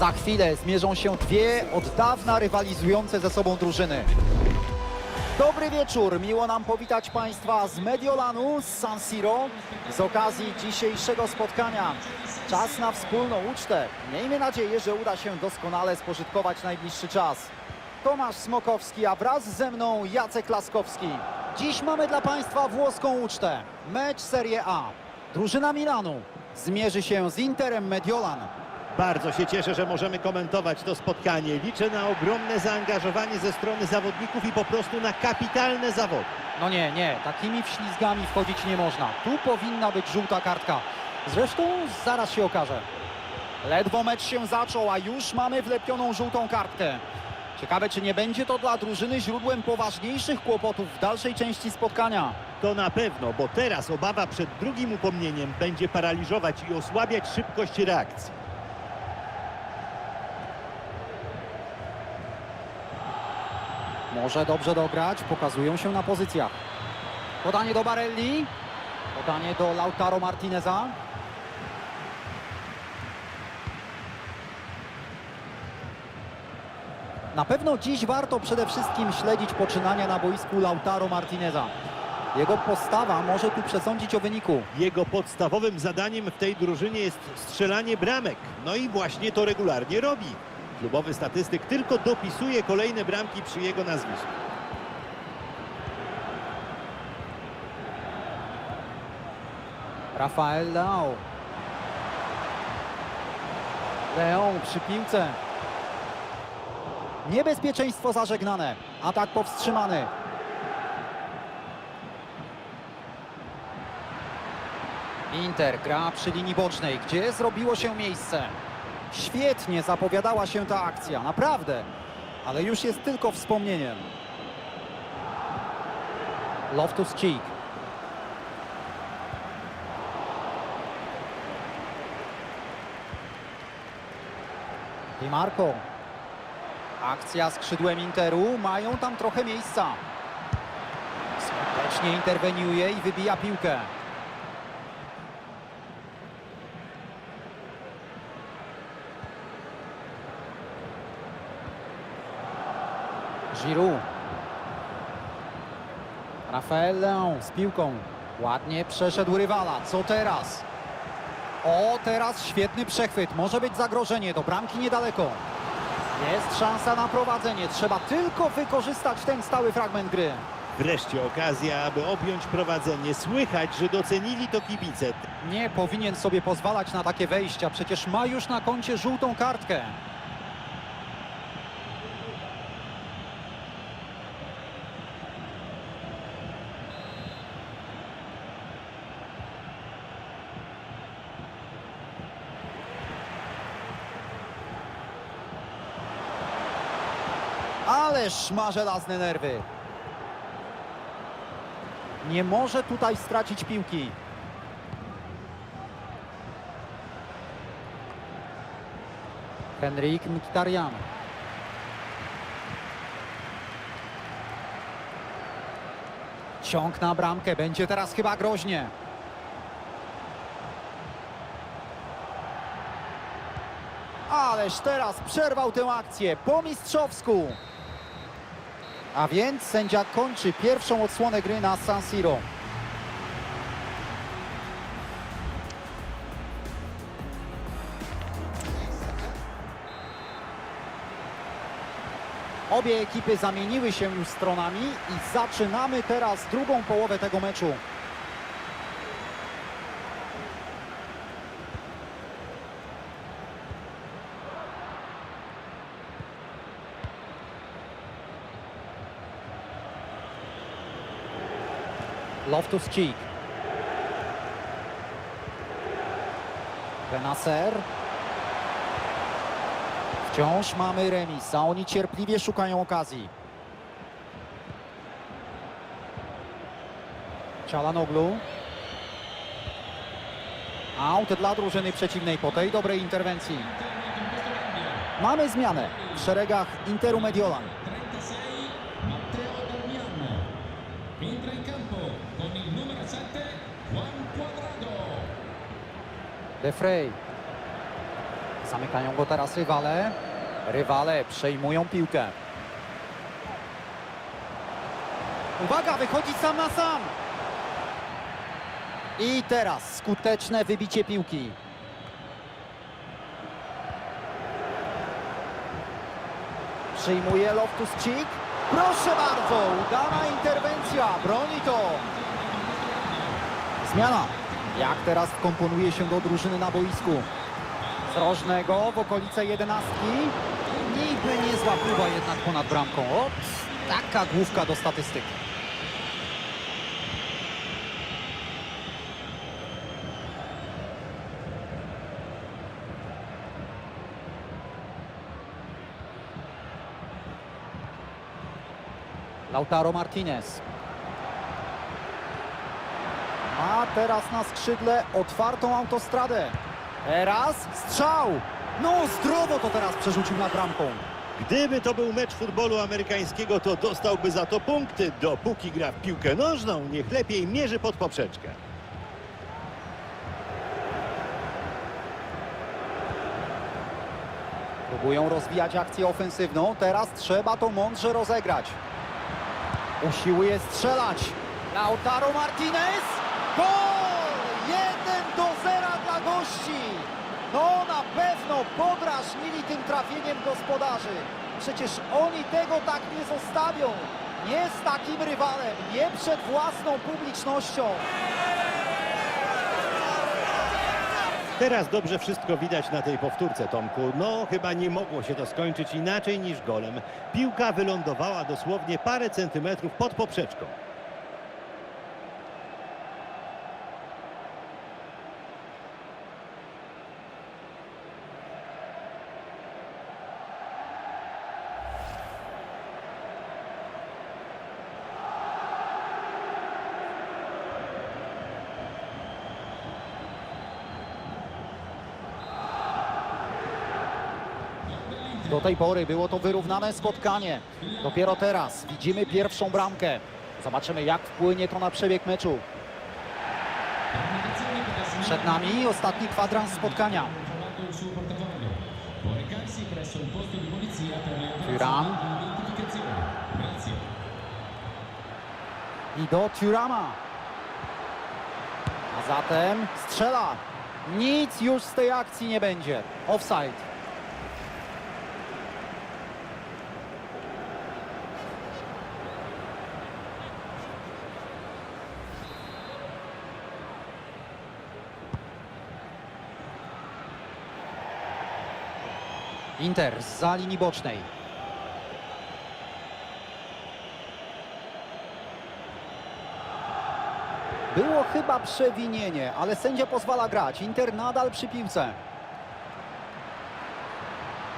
Za chwilę zmierzą się dwie od dawna rywalizujące ze sobą drużyny. Dobry wieczór, miło nam powitać Państwa z Mediolanu, z San Siro, z okazji dzisiejszego spotkania. Czas na wspólną ucztę. Miejmy nadzieję, że uda się doskonale spożytkować najbliższy czas. Tomasz Smokowski, a wraz ze mną Jacek Laskowski. Dziś mamy dla Państwa włoską ucztę. Mecz Serie A. Drużyna Milanu zmierzy się z Interem Mediolan. Bardzo się cieszę, że możemy komentować to spotkanie. Liczę na ogromne zaangażowanie ze strony zawodników i po prostu na kapitalne zawody. No nie, nie, takimi wślizgami wchodzić nie można. Tu powinna być żółta kartka. Zresztą zaraz się okaże. Ledwo mecz się zaczął, a już mamy wlepioną żółtą kartkę. Ciekawe, czy nie będzie to dla drużyny źródłem poważniejszych kłopotów w dalszej części spotkania. To na pewno, bo teraz obawa przed drugim upomnieniem będzie paraliżować i osłabiać szybkość reakcji. Może dobrze dograć, pokazują się na pozycjach. Podanie do Barelli. Podanie do Lautaro Martineza. Na pewno dziś warto przede wszystkim śledzić poczynania na boisku Lautaro Martineza. Jego postawa może tu przesądzić o wyniku. Jego podstawowym zadaniem w tej drużynie jest strzelanie bramek. No i właśnie to regularnie robi. Klubowy statystyk tylko dopisuje kolejne bramki przy jego nazwisku. Rafael Leão. Leão przy piłce. Niebezpieczeństwo zażegnane. Atak powstrzymany. Inter gra przy linii bocznej, gdzie zrobiło się miejsce. Świetnie zapowiadała się ta akcja, naprawdę. Ale już jest tylko wspomnieniem. Loftus-Cheek. Di Marco. Akcja skrzydłem Interu. Mają tam trochę miejsca. Skutecznie interweniuje i wybija piłkę. Giroud. Rafael Leão z piłką. Ładnie przeszedł rywala. Co teraz? O, teraz świetny przechwyt. Może być zagrożenie. Do bramki niedaleko. Jest szansa na prowadzenie. Trzeba tylko wykorzystać ten stały fragment gry. Wreszcie okazja, aby objąć prowadzenie. Słychać, że docenili to kibice. Nie powinien sobie pozwalać na takie wejścia. Przecież ma już na koncie żółtą kartkę. Ależ ma żelazne nerwy. Nie może tutaj stracić piłki. Henryk Mkhitaryan. Ciąg na bramkę, będzie teraz chyba groźnie. Ależ teraz przerwał tę akcję po mistrzowsku. A więc sędzia kończy pierwszą odsłonę gry na San Siro. Obie ekipy zamieniły się już stronami i zaczynamy teraz drugą połowę tego meczu. Loftus-Cheek. Benacer. Wciąż mamy remis, a oni cierpliwie szukają okazji. Cialanoglu. Aut dla drużyny przeciwnej po tej dobrej interwencji. Mamy zmianę w szeregach Interu Mediolan. Juan Cuadrado De Frey. Zamykają go teraz rywale. Rywale przejmują piłkę. Uwaga, wychodzi sam na sam. I teraz skuteczne wybicie piłki. Przyjmuje Loftus-Cheek. Proszę bardzo, udana interwencja, broni to. Zmiana. Jak teraz wkomponuje się do drużyny na boisku? Z rożnego w okolice jedenastki. Niby niezła próba jednak ponad bramką. Ops, taka główka do statystyk. Lautaro Martinez. Ma teraz na skrzydle otwartą autostradę. Teraz strzał. No zdrowo to teraz przerzucił nad bramką. Gdyby to był mecz futbolu amerykańskiego, to dostałby za to punkty. Dopóki gra w piłkę nożną, niech lepiej mierzy pod poprzeczkę. Próbują rozwijać akcję ofensywną. Teraz trzeba to mądrze rozegrać. Usiłuje strzelać. Lautaro Martinez. Gol! 1 do 0 dla gości. No na pewno podrażnili tym trafieniem gospodarzy. Przecież oni tego tak nie zostawią. Nie z takim rywalem, nie przed własną publicznością. Teraz dobrze wszystko widać na tej powtórce, Tomku. No, chyba nie mogło się to skończyć inaczej niż golem. Piłka wylądowała dosłownie parę centymetrów pod poprzeczką. Do tej pory było to wyrównane spotkanie. Dopiero teraz widzimy pierwszą bramkę. Zobaczymy, jak wpłynie to na przebieg meczu. Przed nami ostatni kwadrans spotkania. Thuram. I do Turama. A zatem strzela. Nic już z tej akcji nie będzie. Offside. Inter za linii bocznej. Było chyba przewinienie, ale sędzia pozwala grać. Inter nadal przy piłce.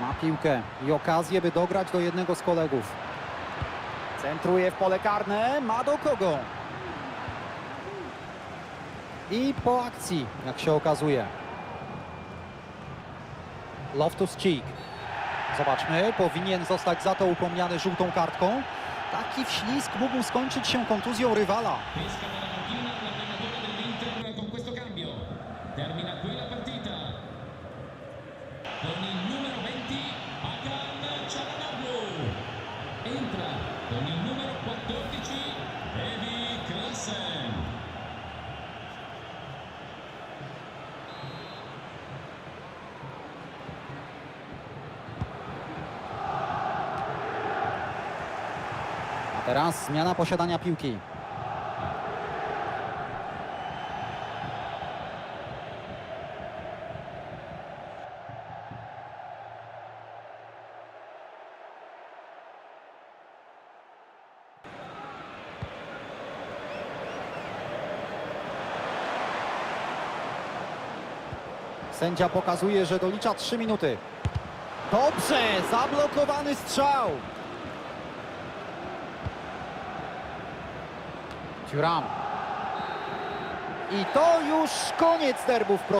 Ma piłkę i okazję, by dograć do jednego z kolegów. Centruje w pole karne, ma do kogo. I po akcji, jak się okazuje. Loftus-Cheek. Zobaczmy, powinien zostać za to upomniany żółtą kartką. Taki wślizg mógł skończyć się kontuzją rywala. Teraz zmiana posiadania piłki. Sędzia pokazuje, że dolicza 3 minuty. Dobrze, zablokowany strzał. Thuram. I to już koniec derbów.